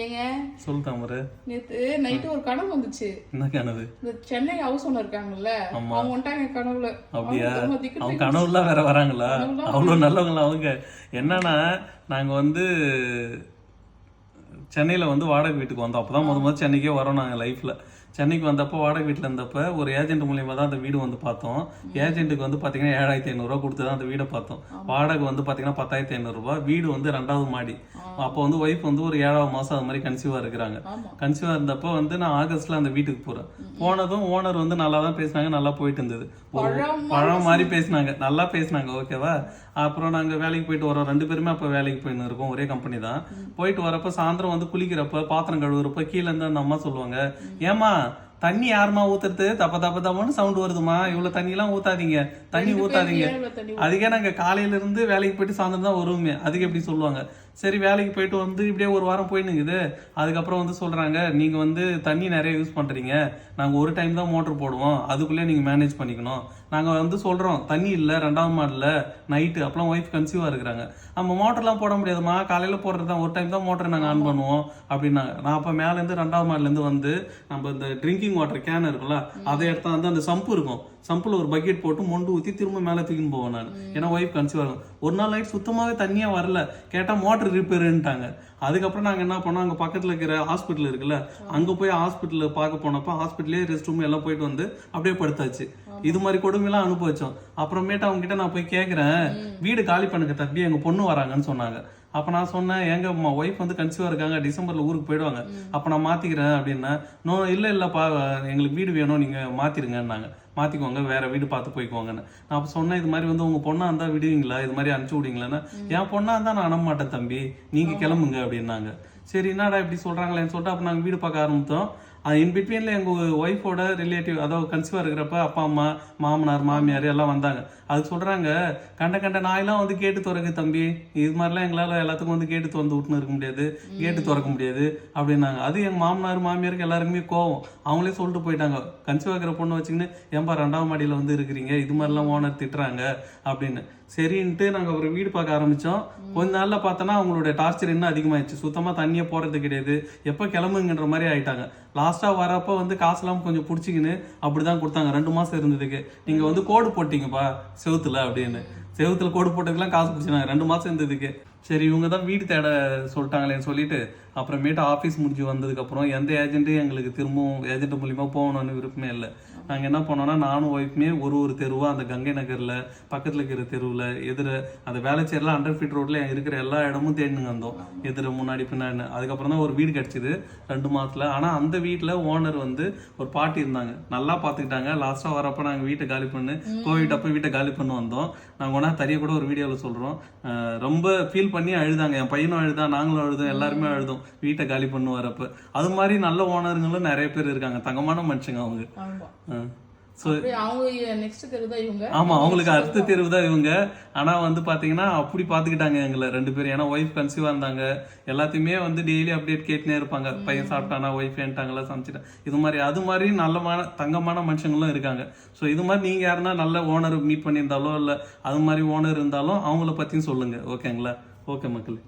ஏங்க? சொல்லு தாமரை நேத்து நைட்டு ஒரு கனவு வந்துச்சு. என்ன கனவு? இந்த சென்னை ஹவுஸ் ஓனர் இருக்காங்கல்ல. அவங்க வந்துட்டாங்க கனவுல. அப்படியா? அவங்க கனவுலாம் வேற வராங்களா? அவ்வளோ நல்லவங்களா அவங்க? என்னன்னா நாங்க வந்து சென்னையில வந்து வாடகை வீட்டுக்கு வந்தோம். அப்பதான் முத முதல் சென்னைக்கே வரோம் நாங்க லைஃப்ல சென்னைக்கு வந்தப்போ வாடகை வீட்டில் இருந்தப்ப ஒரு ஏஜென்ட் மூலியமா தான் அந்த வீடு வந்து பார்த்தோம். ஏஜென்ட்டுக்கு வந்து பார்த்தீங்கன்னா ஏழாயிரத்தி ஐநூறுரூவா கொடுத்து தான் அந்த வீடை பார்த்தோம். வாடகை வந்து பார்த்தீங்கன்னா பத்தாயிரத்தி ஐநூறுரூவா வீடு வந்து ரெண்டாவது மாடி. அப்போ வந்து ஒய்ஃப் வந்து ஒரு ஏழாவது மாசம் அது மாதிரி கன்சீவாக இருக்கிறாங்க. ஆமா. கன்சீவாக இருந்தப்போ வந்து நான் ஆகஸ்ட்ல அந்த வீட்டுக்கு போறேன். போனதும் ஓனர் வந்து நல்லா தான் பேசினாங்க நல்லா போயிட்டு இருந்தது. ஒரு பழம் மாதிரி பேசினாங்க. நல்லா பேசினாங்க ஓகேவா அப்புறம் நாங்க வேலைக்கு போயிட்டு வரோம். ரெண்டு பேருமே அப்போ வேலைக்கு போயின்னு இருக்கோம் ஒரே கம்பெனி தான். போயிட்டு வரப்ப சாயந்தரம் வந்து குளிக்கிறப்ப பாத்திரம் கழுவுறப்ப கீழே இருந்து அந்த அம்மா சொல்லுவாங்க ஏமா தண்ணி யாருமா ஊத்துறது? தப்ப தப்ப தப்பன்னு சவுண்ட் வருதுமா இவ்வளவு தண்ணி எல்லாம் ஊத்தாதீங்க. தண்ணி ஊத்தாதீங்க அதுக்கே நாங்க காலையில இருந்து வேலைக்கு போயிட்டு சாயந்தரம் தான் வருவோமே. அதுக்கு எப்படி சொல்லுவாங்க? சரி வேலைக்கு போயிட்டு வந்து இப்படியே ஒரு வாரம் போயினுங்குது அதுக்கப்புறம் வந்து சொல்றாங்க நீங்க வந்து தண்ணி நிறைய யூஸ் பண்றீங்க. நாங்க ஒரு டைம் தான் மோட்டர் போடுவோம். அதுக்குள்ளே நீங்க மேனேஜ் பண்ணிக்கணும். நாங்க வந்து சொல்றோம் தண்ணி இல்ல ரெண்டாவது மாடல நைட்டு அப்பலாம் ஒய்ஃப் கன்சீவா இருக்கிறாங்க. நம்ம மோட்டர்லாம் போட முடியாதுமா காலையில போடுறது தான் ஒரு டைம் தான் மோட்டர் நாங்க ஆன் பண்ணுவோம். அப்படின்னாங்க. நான் அப்ப மேல இருந்து ரெண்டாவது மாடல இருந்து வந்து நம்ம இந்த ட்ரிங்கிங் வாட்டர் கேன் இருக்கும்ல அதை எடுத்தா வந்து அந்த சம்பு இருக்கும். சம்பில் ஒரு பக்கெட் போட்டு மொண்டு ஊற்றி திரும்ப மேலே தூக்கின்னு போவேன் நான். ஏன்னா ஒய்ஃப் கன்சீவ் ஆகும் ஒரு நாள் நைட் சுத்தமாகவே தண்ணியாக வரல. கேட்டால் மோட்டர் ரிப்பேருன்ட்டாங்க அதுக்கப்புறம் நாங்கள் என்ன பண்ணோம்? அங்கே பக்கத்தில் இருக்கிற ஹாஸ்பிட்டல் இருக்குல்ல அங்கே போய் ஹாஸ்பிட்டலில் பார்க்க போனப்போ ஹாஸ்பிட்டலே ரெஸ்ட் ரூம் எல்லாம் போயிட்டு வந்து அப்படியே படுத்தாச்சு. இது மாதிரி கொடுமையெல்லாம் அனுபவிச்சோம். அப்புறமேட்டு அவங்க கிட்ட நான் போய் கேட்குறேன் வீடு காலி பண்ணுங்க தம்பி எங்கள் பொண்ணு வராங்கன்னு சொன்னாங்க. அப்போ நான் சொன்னேன் எங்க ஒய்ஃப் வந்து கன்சீவாக இருக்காங்க டிசம்பரில் ஊருக்கு போயிடுவாங்க. அப்போ நான் மாற்றிக்கிறேன் அப்படின்னா நோ இல்லை இல்லைப்பா எங்களுக்கு வீடு வேணும் நீங்கள் மாற்றிருங்கன்னாங்க மாற்றிக்கோங்க வேற வீடு பார்த்து போய்க்கோங்கன்னு. நான் அப்போ சொன்னேன் இது மாதிரி வந்து உங்கள் பொண்ணாக இருந்தால் விடுவீங்களா? இது மாதிரி அனுப்பிச்சு விடுவீங்களான்னா? என் பொண்ணாக இருந்தால் நான் அனுப்ப மாட்டேன் தம்பி. நீங்கள் கிளம்புங்க அப்படின்னாங்க. சரி என்னடா இப்படி சொல்கிறாங்களேன்னு சொல்லிட்டு அப்போ நாங்கள் வீடு பார்க்க ஆரம்பித்தோம். அது இன் பிட்வீனில் எங்கள் ஒய்ஃபோட ரிலேட்டிவ் அதாவது கன்சீவாக இருக்கிறப்ப அப்பா அம்மா மாமனார் மாமியார் எல்லாம் வந்தாங்க. அதுக்கு சொல்கிறாங்க கண்ட கண்ட நாயெல்லாம் வந்து கேட்டு திறக்கு தம்பி. இது மாதிரிலாம் எங்களால் எல்லாத்துக்கும் வந்து கேட்டு திறந்து விட்டுன்னு இருக்க முடியாது. கேட்டு திறக்க முடியாது. அப்படின்னாங்க. அது எங்கள் மாமனார் மாமியாருக்கு எல்லாருக்குமே கோவம். அவங்களே சொல்லிட்டு போயிட்டாங்க. கன்சீவாக இருக்கிற பொண்ணு வச்சுக்கின்னு ஏன்பா ரெண்டாவது மாடியில் வந்து இருக்கிறீங்க? இது மாதிரிலாம் ஓனர் திட்டுறாங்க. அப்படின்னு. சரின்ட்டு நாங்கள் ஒரு வீடு பார்க்க ஆரம்பித்தோம் கொஞ்ச நாளில் பார்த்தோன்னா அவங்களோட டார்ச்சர் இன்னும் அதிகமாயிடுச்சு. சுத்தமாக தண்ணியே போடுறது கிடையாது. எப்போ கிளம்புங்கன்ற மாதிரி ஆயிட்டாங்க. லாஸ்ட்டாக வரப்போ வந்து காசுலாம் கொஞ்சம் பிடிச்சிக்கின்னு அப்படி தான் கொடுத்தாங்க. ரெண்டு மாதம் இருந்ததுக்கு. நீங்கள் வந்து கோடு போட்டிங்கப்பா செவுத்தில் அப்படின்னு. செவுத்தில் கோடு போட்டதுக்கெலாம் காசு பிடிச்சினாங்க ரெண்டு மாதம் இருந்ததுக்கு. சரி இவங்க தான் வீடு தேட சொல்லிட்டாங்களேன்னு சொல்லிட்டு அப்புறமேட்டு ஆஃபீஸ் முடிஞ்சு வந்ததுக்கப்புறம் எந்த ஏஜென்ட்டும் எங்களுக்கு திரும்பவும் ஏஜென்ட் மூலியமா போகணும்னு விருப்பமே இல்லை. நாங்கள் என்ன பண்ணோம்னா நானும் ஒய்ஃப்மே ஒரு ஒரு தெருவா அந்த கங்கை நகரில் பக்கத்தில் இருக்கிற தெருவில் எதிர அந்த வேலைச்சேரில் அண்டர் ஃபீட் ரோட்டில் இருக்கிற எல்லா இடமும் தேடினுங்க வந்தோம். எதிர முன்னாடி பின்னாடி அதுக்கப்புறம் தான் ஒரு வீடு கிடச்சிது ரெண்டு மாதத்தில் ஆனால் அந்த வீட்டில் ஓனர் வந்து ஒரு பாட்டி இருந்தாங்க. நல்லா பார்த்துக்கிட்டாங்க லாஸ்ட்டாக வரப்போ நாங்கள் வீட்டை காலி பண்ணு கோவிட் அப்போ வீட்டை காலி பண்ணி வந்தோம். நாங்கள் ஒன்றா தறிய கூட ஒரு வீடியோவில் சொல்கிறோம் ரொம்ப ஃபீல் பண்ணி அழுதாங்க. என் பையனும் அழுதான் நாங்களும் அழுதோம் எல்லாருமே அழுதோம். வீட்டை காலி பண்ணு வரப்ப அது மாதிரி நல்ல ஓனருங்களும் நிறைய பேர் இருக்காங்க. தங்கமான மனுஷங்க அவங்க. ஆமா. அவங்களுக்கு அடுத்த தேர்வு தான் இவங்க. ஆனா வந்து பாத்தீங்கன்னா அப்படி பாத்துக்கிட்டாங்க எங்களை ரெண்டு பேரும். ஏன்னா ஒய்ஃப் கன்சீவா இருந்தாங்க. எல்லாத்தையுமே வந்து டெய்லி அப்டேட் கேட்டுனே இருப்பாங்க. பையன் சாப்பிட்டானா ஒய்ஃப் ஏன்ட்டாங்களா சமைச்சிட்டா. இது மாதிரி அது மாதிரி நல்லமான தங்கமான மனுஷங்களும் இருக்காங்க. ஸோ இது மாதிரி நீங்க யாருன்னா நல்ல ஓனர் மீட் பண்ணியிருந்தாலோ இல்ல அது மாதிரி ஓனர் இருந்தாலும் அவங்கள பத்தியும் சொல்லுங்க. ஓகேங்களா ओके मकल